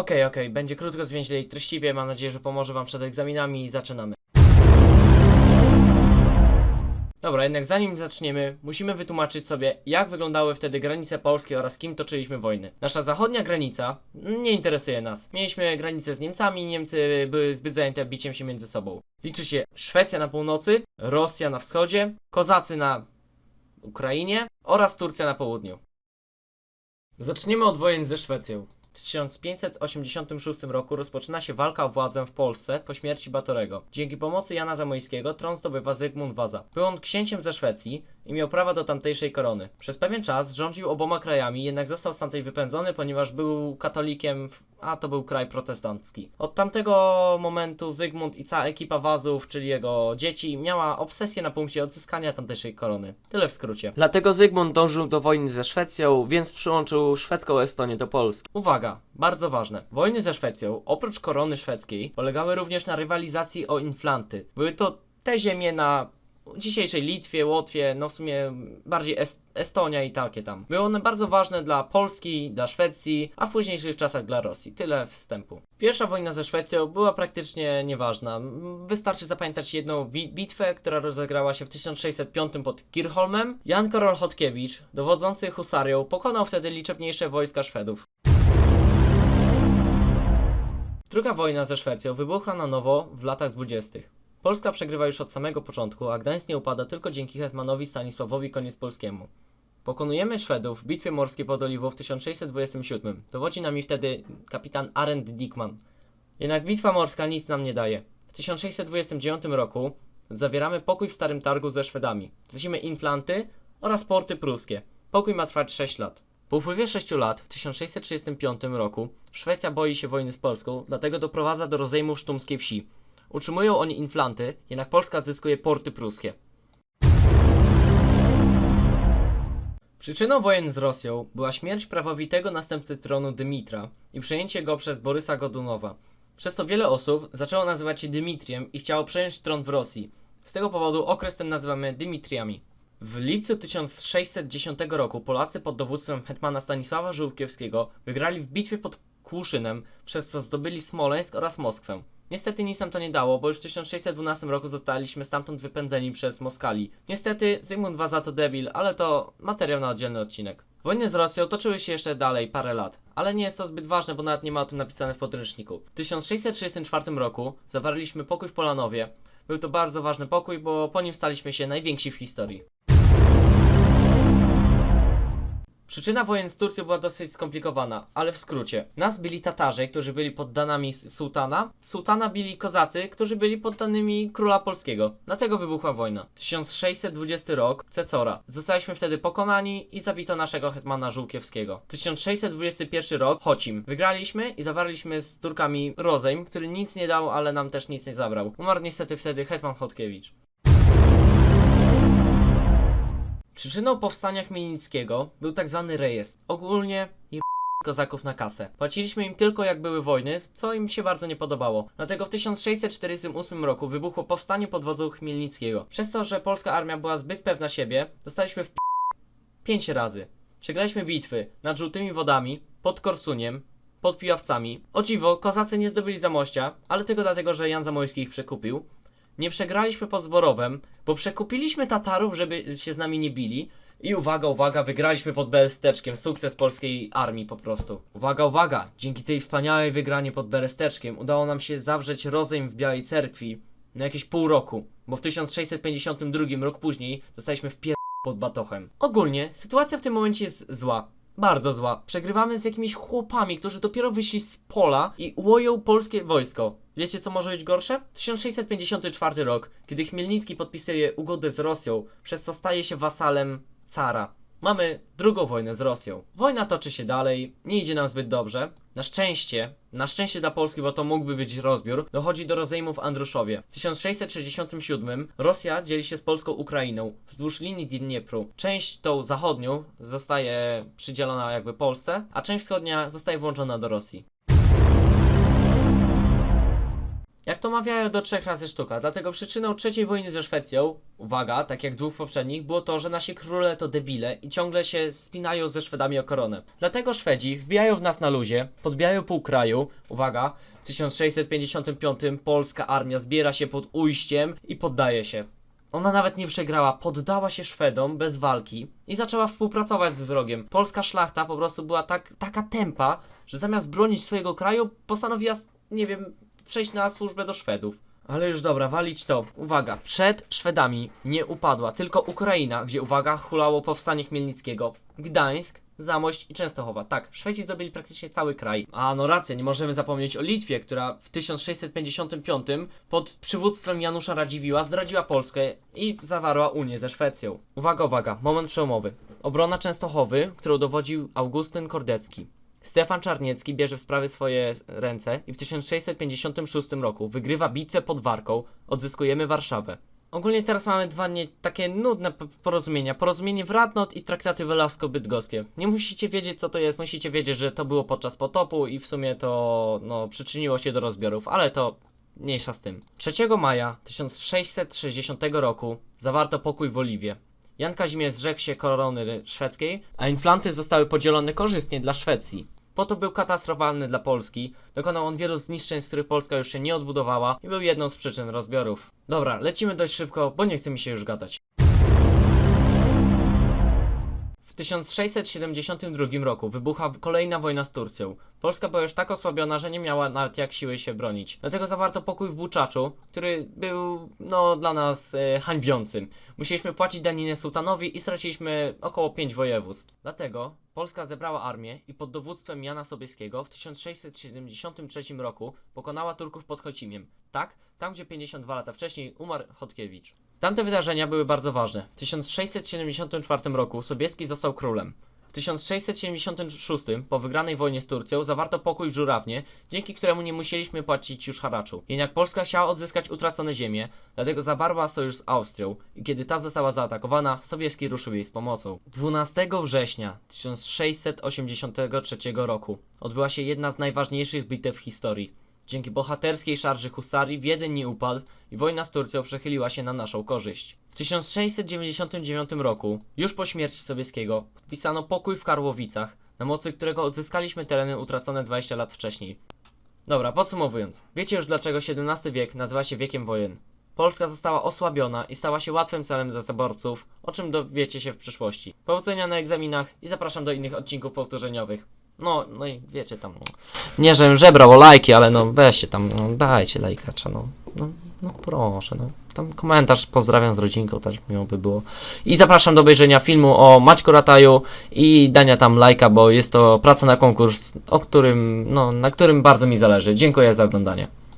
Okej, okej, będzie krótko, zwięźle i treściwie. Mam nadzieję, że pomoże wam przed egzaminami i zaczynamy. Dobra, jednak zanim zaczniemy, musimy wytłumaczyć sobie, jak wyglądały wtedy granice polskie oraz kim toczyliśmy wojny. Nasza zachodnia granica nie interesuje nas. Mieliśmy granicę z Niemcami, Niemcy były zbyt zajęte biciem się między sobą. Liczy się Szwecja na północy, Rosja na wschodzie, Kozacy na Ukrainie oraz Turcja na południu. Zaczniemy od wojen ze Szwecją. W 1586 roku rozpoczyna się walka o władzę w Polsce po śmierci Batorego. Dzięki pomocy Jana Zamojskiego tron zdobywa Zygmunt Waza. Był on księciem ze Szwecji i miał prawa do tamtejszej korony. Przez pewien czas rządził oboma krajami, jednak został z tamtej wypędzony, ponieważ był katolikiem, a to był kraj protestancki. Od tamtego momentu Zygmunt i cała ekipa Wazów, czyli jego dzieci, miała obsesję na punkcie odzyskania tamtejszej korony. Tyle w skrócie. Dlatego Zygmunt dążył do wojny ze Szwecją, więc przyłączył szwedzką Estonię do Polski. Uwaga, bardzo ważne. Wojny ze Szwecją, oprócz korony szwedzkiej, polegały również na rywalizacji o inflanty. Były to te ziemie na dzisiejszej Litwie, Łotwie, no w sumie bardziej est Estonia i takie tam. Były one bardzo ważne dla Polski, dla Szwecji, a w późniejszych czasach dla Rosji. Tyle wstępu. Pierwsza wojna ze Szwecją była praktycznie nieważna. Wystarczy zapamiętać jedną bitwę, która rozegrała się w 1605 pod Kirchholmem. Jan Karol Chodkiewicz, dowodzący husarią, pokonał wtedy liczebniejsze wojska Szwedów. Druga wojna ze Szwecją wybucha na nowo w latach dwudziestych. Polska przegrywa już od samego początku, a Gdańsk nie upada tylko dzięki hetmanowi Stanisławowi Koniec-Polskiemu. Pokonujemy Szwedów w bitwie morskiej pod Oliwą w 1627. Dowodzi nami wtedy kapitan Arend Dickman. Jednak bitwa morska nic nam nie daje. W 1629 roku zawieramy pokój w Starym Targu ze Szwedami. Tracimy inflanty oraz porty pruskie. Pokój ma trwać 6 lat. Po upływie 6 lat, w 1635 roku, Szwecja boi się wojny z Polską, dlatego doprowadza do rozejmu sztumskiej wsi. Utrzymują oni inflanty, jednak Polska odzyskuje porty pruskie. Przyczyną wojen z Rosją była śmierć prawowitego następcy tronu Dymitra i przejęcie go przez Borysa Godunowa. Przez to wiele osób zaczęło nazywać się Dymitriem i chciało przejąć tron w Rosji. Z tego powodu okres ten nazywamy Dymitriami. W lipcu 1610 roku Polacy pod dowództwem hetmana Stanisława Żółkiewskiego wygrali w bitwie pod Kłuszynem, przez co zdobyli Smoleńsk oraz Moskwę. Niestety nic nam to nie dało, bo już w 1612 roku zostaliśmy stamtąd wypędzeni przez Moskali. Niestety Zygmunt Waza to debil, ale to materiał na oddzielny odcinek. Wojny z Rosją toczyły się jeszcze dalej parę lat, ale nie jest to zbyt ważne, bo nawet nie ma o tym napisane w podręczniku. W 1634 roku zawarliśmy pokój w Polanowie. Był to bardzo ważny pokój, bo po nim staliśmy się najwięksi w historii. Przyczyna wojen z Turcją była dosyć skomplikowana, ale w skrócie. Nas byli Tatarzy, którzy byli poddanymi s- sułtana. Sułtana bili Kozacy, którzy byli poddanymi króla polskiego. Dlatego wybuchła wojna. 1620 rok, Cecora. Zostaliśmy wtedy pokonani i zabito naszego hetmana Żółkiewskiego. 1621 rok, Chocim. Wygraliśmy i zawarliśmy z Turkami rozejm, który nic nie dał, ale nam też nic nie zabrał. Umarł niestety wtedy hetman Chodkiewicz. Przyczyną powstania Chmielnickiego był tak zwany rejestr. Ogólnie je kozaków na kasę. Płaciliśmy im tylko jak były wojny, co im się bardzo nie podobało. Dlatego w 1648 roku wybuchło powstanie pod wodzą Chmielnickiego. Przez to, że polska armia była zbyt pewna siebie, dostaliśmy w pięć razy. Przegraliśmy bitwy nad Żółtymi Wodami, pod Korsuniem, pod Piławcami. O dziwo, kozacy nie zdobyli Zamościa, ale tylko dlatego, że Jan Zamojski ich przekupił. Nie przegraliśmy pod Zborowem, bo przekupiliśmy Tatarów, żeby się z nami nie bili. I uwaga, uwaga, wygraliśmy pod Beresteczkiem. Sukces polskiej armii po prostu. Uwaga, uwaga, dzięki tej wspaniałej wygranie pod Beresteczkiem udało nam się zawrzeć rozejm w Białej Cerkwi na jakieś pół roku, bo w 1652, rok później, zostaliśmy w pier... pod Batochem. Ogólnie, sytuacja w tym momencie jest zła. Bardzo zła. Przegrywamy z jakimiś chłopami, którzy dopiero wyszli z pola i łoją polskie wojsko. Wiecie co może być gorsze? 1654 rok, kiedy Chmielnicki podpisuje ugodę z Rosją, przez co staje się wasalem cara. Mamy drugą wojnę z Rosją. Wojna toczy się dalej, nie idzie nam zbyt dobrze. Na szczęście, na szczęście dla Polski, bo to mógłby być rozbiór, dochodzi do rozejmu w Andruszowie. W 1667 Rosja dzieli się z polską Ukrainą wzdłuż linii Dniepru. Część tą zachodnią zostaje przydzielona jakby Polsce, a część wschodnia zostaje włączona do Rosji. To mawiają do trzech razy sztuka, dlatego przyczyną trzeciej wojny ze Szwecją, uwaga, tak jak dwóch poprzednich, było to, że nasi króle to debile i ciągle się spinają ze Szwedami o koronę. Dlatego Szwedzi wbijają w nas na luzie, podbijają pół kraju, uwaga, w 1655 polska armia zbiera się pod ujściem i poddaje się. Ona nawet nie przegrała, poddała się Szwedom bez walki i zaczęła współpracować z wrogiem. Polska szlachta po prostu była tak, taka tempa, że zamiast bronić swojego kraju, postanowiła, nie wiem, przejść na służbę do Szwedów. Ale już dobra, walić to. Uwaga, przed Szwedami nie upadła tylko Ukraina, gdzie uwaga, hulało powstanie Chmielnickiego, Gdańsk, Zamość i Częstochowa. Tak, Szwedzi zdobyli praktycznie cały kraj. A no racja, nie możemy zapomnieć o Litwie, która w 1655 pod przywództwem Janusza Radziwiła zdradziła Polskę i zawarła Unię ze Szwecją. Uwaga, uwaga, moment przełomowy. Obrona Częstochowy, którą dowodził Augustyn Kordecki. Stefan Czarniecki bierze w sprawy swoje ręce i w 1656 roku wygrywa bitwę pod Warką, odzyskujemy Warszawę. Ogólnie teraz mamy dwa nie, takie nudne porozumienia. Porozumienie w Radnot i traktaty Welawsko-Bydgoskie. Nie musicie wiedzieć co to jest, musicie wiedzieć, że to było podczas potopu i w sumie to no, przyczyniło się do rozbiorów, ale to mniejsza z tym. 3 maja 1660 roku zawarto pokój w Oliwie. Jan Kazimierz zrzekł się korony szwedzkiej, a inflanty zostały podzielone korzystnie dla Szwecji. Potop był katastrofalny dla Polski, dokonał on wielu zniszczeń, z których Polska już się nie odbudowała i był jedną z przyczyn rozbiorów. Dobra, lecimy dość szybko, bo nie chce mi się już gadać. 1672 roku wybucha kolejna wojna z Turcją. Polska była już tak osłabiona, że nie miała nawet jak siły się bronić. Dlatego zawarto pokój w Buczaczu, który był, no, dla nas e, hańbiącym. Musieliśmy płacić daninę sułtanowi i straciliśmy około 5 województw. Dlatego Polska zebrała armię i pod dowództwem Jana Sobieskiego w 1673 roku pokonała Turków pod Chocimiem. Tak, tam gdzie 52 lata wcześniej umarł Chodkiewicz. Tamte wydarzenia były bardzo ważne. W 1674 roku Sobieski został królem. W 1676 po wygranej wojnie z Turcją zawarto pokój w Żurawnie, dzięki któremu nie musieliśmy płacić już haraczu. Jednak Polska chciała odzyskać utracone ziemie, dlatego zawarła sojusz z Austrią i kiedy ta została zaatakowana, Sobieski ruszył jej z pomocą. 12 września 1683 roku odbyła się jedna z najważniejszych bitew w historii. Dzięki bohaterskiej szarży husarii Wiedeń nie upadł i wojna z Turcją przechyliła się na naszą korzyść. W 1699 roku, już po śmierci Sobieskiego, podpisano pokój w Karłowicach, na mocy którego odzyskaliśmy tereny utracone 20 lat wcześniej. Dobra, podsumowując, wiecie już dlaczego XVII wiek nazywa się wiekiem wojen. Polska została osłabiona i stała się łatwym celem dla zaborców, o czym dowiecie się w przyszłości. Powodzenia na egzaminach i zapraszam do innych odcinków powtórzeniowych. No, no i wiecie tam. Nie, żebym żebrał o lajki, ale no weźcie tam, no, dajcie lajkacza, no. no. No proszę, no. Tam komentarz, pozdrawiam z rodzinką, też miło by było. I zapraszam do obejrzenia filmu o Maćku Rataju i dania tam lajka, bo jest to praca na konkurs, o którym, no, na którym bardzo mi zależy. Dziękuję za oglądanie.